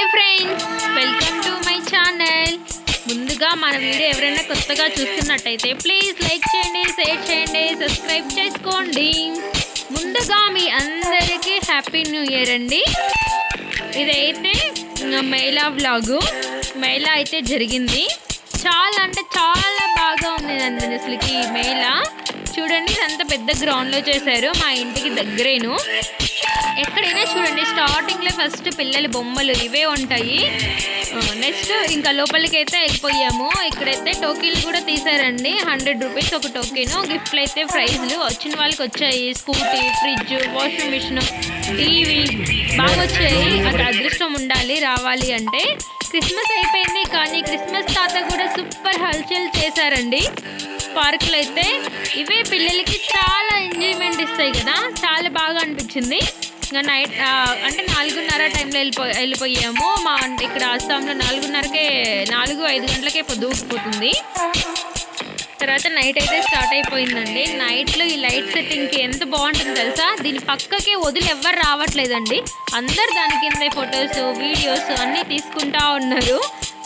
Hi friends welcome to my channel ముందుగా మన video ఎవరైనా కొత్తగా చూస్తున్నట్టయితే ప్లీజ్ లైక్ చేయండి షేర్ చేయండి సబ్స్క్రైబ్ చేసుకోండి. ముందుగా మీ అందరికీ హ్యాపీ న్యూ ఇయర్ అండి. ఇదైతే నా మహిళా వ్లాగు మహిళా అయితే జరిగింది. చాలా అంటే చాలా బాగా ఉంది అసలుకి ఈ మేళా. చూడండి ఇదంతా పెద్ద గ్రౌండ్లో చేశారు. మా ఇంటికి దగ్గరేను. ఎక్కడైనా చూడండి స్టార్టింగ్లో ఫస్ట్ పిల్లల బొమ్మలు ఇవే ఉంటాయి. నెక్స్ట్ ఇంకా లోపలికి అయితే వెళ్ళిపోయాము. ఇక్కడైతే టోకెన్లు కూడా తీసారండి హండ్రెడ్ రూపీస్ ఒక టోకెన్. గిఫ్ట్లు అయితే ప్రైజ్లు వచ్చిన వాళ్ళకి వచ్చాయి. Scooty fridge washing machine TV బాగా వచ్చాయి. అది అదృష్టం ఉండాలి రావాలి అంటే. క్రిస్మస్ అయిపోయింది కానీ క్రిస్మస్ తాత కూడా సూపర్ హల్చల్ చేశారండి. పార్కులు అయితే ఇవే పిల్లలకి చాలా ఎంజాయ్మెంట్ ఇస్తాయి కదా. చాలా బాగా అనిపించింది. ఇంకా నైట్ అంటే నాలుగున్నర టైంలో వెళ్ళిపో వెళ్ళిపోయాము. మా అంటే ఇక్కడ అస్సాంలో నాలుగున్నరకే నాలుగు ఐదు గంటలకే దూకిపోతుంది తర్వాత నైట్ అయితే స్టార్ట్ అయిపోయిందండి. నైట్లో ఈ లైట్ సెట్టింగ్కి ఎంత బాగుంటుంది తెలుసా? దీని పక్కకే వదిలి ఎవ్వరు రావట్లేదండి. అందరు దాని కింద ఫొటోస్ వీడియోస్ అన్నీ తీసుకుంటా ఉన్నారు.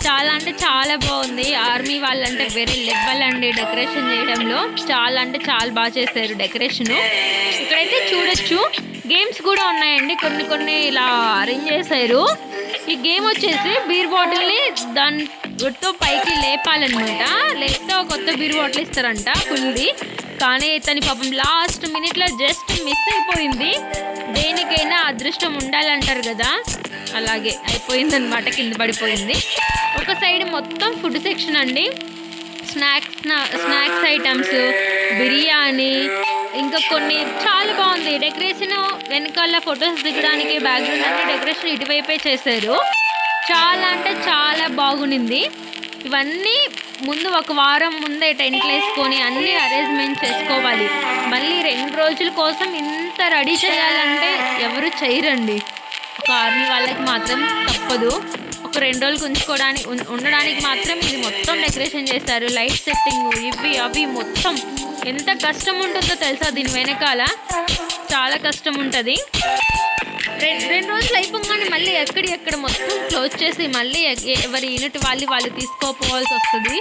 చాలా అంటే చాలా బాగుంది. ఆర్మీ వాళ్ళంటే వేరే లెవెల్ అండి డెకరేషన్ చేయడంలో. చాలా అంటే చాలా బాగా చేశారు డెకరేషన్ ఇక్కడైతే చూడొచ్చు. గేమ్స్ కూడా ఉన్నాయండి. కొన్ని కొన్ని ఇలా అరేంజ్ చేశారు. ఈ గేమ్ వచ్చేసి బీర్ బాటిల్ని దాని గుర్తు పైకి లేపాలన్నమాట. లేకపోతే ఒక కొత్త బీర్ బాటిల్ ఇస్తారంట. ఫుల్ది కానీ తని పాపం లాస్ట్ మినిట్లో జస్ట్ మిస్ అయిపోయింది. దేనికైనా అదృష్టం ఉండాలంటారు కదా? అలాగే అయిపోయింది అనమాట కింద పడిపోయింది. ఒక సైడ్ మొత్తం ఫుడ్ సెక్షన్ అండి. స్నాక్స్ స్నాక్స్ ఐటమ్స్ బిర్యానీ ఇంకా కొన్ని చాలా బాగుంది. డెకరేషన్ వెనకాల ఫొటోస్ దిగడానికి బ్యాక్గ్రౌండ్ అంటే డెకరేషన్ ఇటువైపే చేశారు. చాలా అంటే చాలా బాగునింది ఇవన్నీ ముందు ఒక వారం ముందే టెంట్లు వేసుకొని అన్ని అరేంజ్మెంట్ చేసుకోవాలి. మళ్ళీ రెండు రోజుల కోసం ఇంత రెడీ చేయాలంటే ఎవరు చేయరండి. ఒక ఆర్మీ వాళ్ళకి మాత్రం తప్పదు. ఒక రెండు రోజులు ఉంచుకోవడానికి ఉండడానికి మాత్రం ఇది మొత్తం డెకరేషన్ చేస్తారు లైట్ సెట్టింగ్ ఇవి అవి మొత్తం. ఎంత కష్టం ఉంటుందో తెలుసా దీని వెనకాల? చాలా కష్టం ఉంటుంది. రెండు రెండు రోజులు అయిపోగానే మళ్ళీ ఎక్కడి ఎక్కడ మొత్తం క్లోజ్ చేసి మళ్ళీ ఎవరి యూనిట్ వాళ్ళు వాళ్ళు తీసుకోపోవాల్సి వస్తుంది.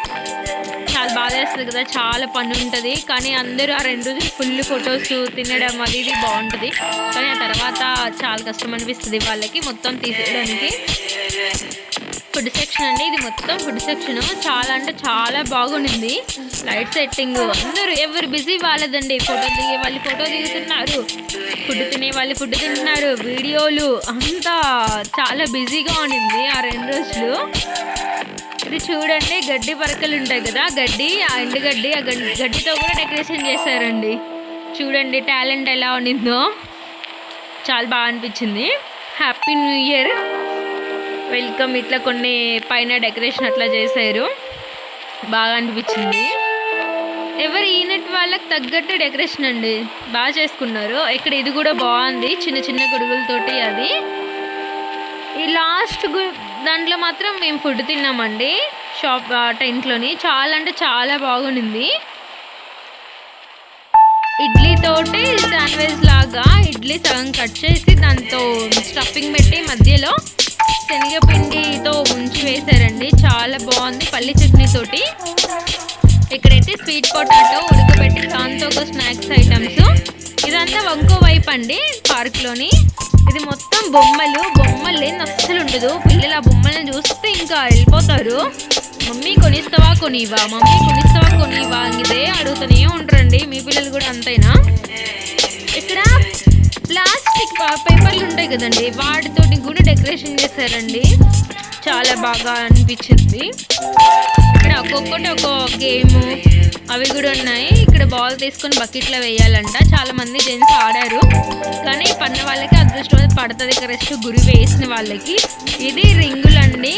చాలా బాధ వేస్తుంది కదా చాలా పని ఉంటుంది. కానీ అందరూ ఆ రెండు రోజులు ఫుల్ ఫొటోస్ తినడం అది ఇది బాగుంటుంది. కానీ ఆ తర్వాత చాలా కష్టం అనిపిస్తుంది వాళ్ళకి మొత్తం తీసేయడానికి. ఫుడ్ సెక్షన్ అండి. ఇది మొత్తం ఫుడ్ సెక్షన్. చాలా అంటే చాలా బాగుండింది. Light setting. అందరూ ఎవరు బిజీ వాళ్ళదండి. ఫోటో దిగే వాళ్ళు ఫోటో దిగుతున్నారు. ఫుడ్ తినే వాళ్ళు ఫుడ్ తింటున్నారు. వీడియోలు అంతా చాలా బిజీగా ఉండింది ఆ రెండు రోజులు. ఇది చూడండి గడ్డి పరకలు ఉంటాయి కదా. గడ్డి ఆ ఎండుగడ్డి ఆ గడ్డి గడ్డితో కూడా డెకరేషన్ చేశారండి. చూడండి టాలెంట్ ఎలా ఉండిందో. చాలా బాగా అనిపించింది. Happy new year. వెల్కమ్. ఇట్లా కొన్ని పైన డెకరేషన్ అట్లా చేశారు. బాగా అనిపించింది. ఎవరి ఈనెట్ వాళ్ళకి తగ్గట్టు డెకరేషన్ అండి. బాగా చేసుకున్నారు. ఇక్కడ ఇది కూడా బాగుంది. చిన్న చిన్న గొడుగులతోటి అది. ఈ లాస్ట్ దాంట్లో మాత్రం మేము ఫుడ్ తిన్నామండి. షాప్ టెంట్లోని. చాలా అంటే చాలా బాగుంది ఇడ్లీతోటి శాండ్విచ్ లాగా ఇడ్లీ సగం కట్ చేసి దాంతో స్టఫింగ్ పెట్టి మధ్యలో శనగపిండితో ఉంచి వేశారండి. చాలా బాగుంది పల్లి చట్నీతోటి. ఇక్కడైతే స్వీట్ పొటాటో ఉడకబెట్టి దాంతో ఒక స్నాక్స్ ఐటమ్స్ ఇదంతా వంకో వైపు అండి పార్క్లోని ఇది మొత్తం బొమ్మలు. బొమ్మలు లేని అస్సలు ఉండదు. పిల్లలు ఆ బొమ్మలను చూస్తే ఇంకా వెళ్ళిపోతారు. మమ్మీ కొనిస్తావా? కొనివా మమ్మీ కొనిస్తావా? కొనివా ఇదే అడుగుతూనే ఉంటారండి. మీ పిల్లలు కూడా అంతేనా? ఇక్కడ ప్లాస్టిక్ పేపర్లు ఉంటాయి కదండి. వాటితోటి కూడా డెకరేషన్ చేశారండి. చాలా బాగా అనిపించింది. ఇక్కడ ఒక్కొక్కటి ఒక్కొక్క గేమ్ అవి కూడా ఉన్నాయి. ఇక్కడ బాల్ తీసుకొని బకెట్లో వేయాలంట. చాలా మంది జెంట్స్ ఆడారు. కానీ పడిన వాళ్ళకి అదృష్టం పడుతుంది. కరెక్ట్ గురి వేసిన వాళ్ళకి. ఇది రింగులు అండి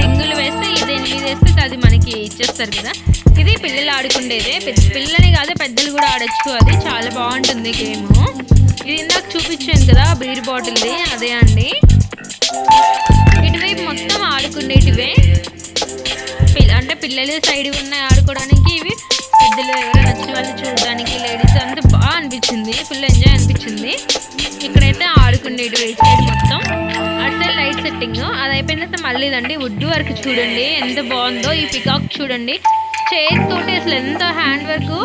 రింగులు వేస్తే ఇది ఎనిమిది వేస్తే అది మనకి ఇచ్చేస్తారు కదా. ఇది పిల్లలు ఆడుకుండేదే. పెద్ద పిల్లలే కాదు పెద్దలు కూడా ఆడొచ్చు. అది చాలా బాగుంటుంది గేమ్. ఇది ఇందాక చూపించాను కదా బీర్ బాటిల్ది. అదే అండి. ఇటువైపు మొత్తం ఆడుకునేటివే. పిల్ల- అంటే పిల్లలు సైడ్ ఉన్నాయి ఆడుకోవడానికి ఇవి పెద్దలు ఎవరైనా వచ్చిన వాళ్ళు చూడడానికి లేడీస్ అంతా బాగా అనిపించింది. ఫుల్ ఎంజాయ్ అనిపించింది. ఇక్కడైతే ఆడుకునేటివి ఇటు సైడ్ మొత్తం. అటు లైట్ సెట్టింగ్ అది అయిపోయిన తర్వాత మళ్ళీ ఇదండి. వుడ్ వరకు చూడండి ఎంత బాగుందో. ఈ పికాక్ చూడండి. చేతితోటి అసలు ఎంత హ్యాండ్ వర్క్?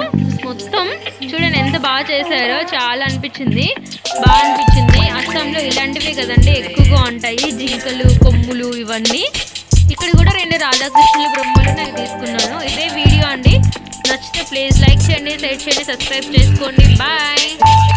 మొత్తం చూడండి ఎంత బాగా చేశారో చాలా అనిపించింది. బాగా అనిపించింది. అస్సాంలో ఇలాంటివి కదండి ఎక్కువగా ఉంటాయి. జింకలు కొమ్ములు ఇవన్నీ. ఇక్కడ కూడా రెండు రాధాకృష్ణుల బొమ్మలు నేను తీసుకున్నాను. ఇదే వీడియో అండి. నచ్చితే ప్లీజ్ లైక్ చేయండి షేర్ చేయండి సబ్స్క్రైబ్ చేసుకోండి. బాయ్.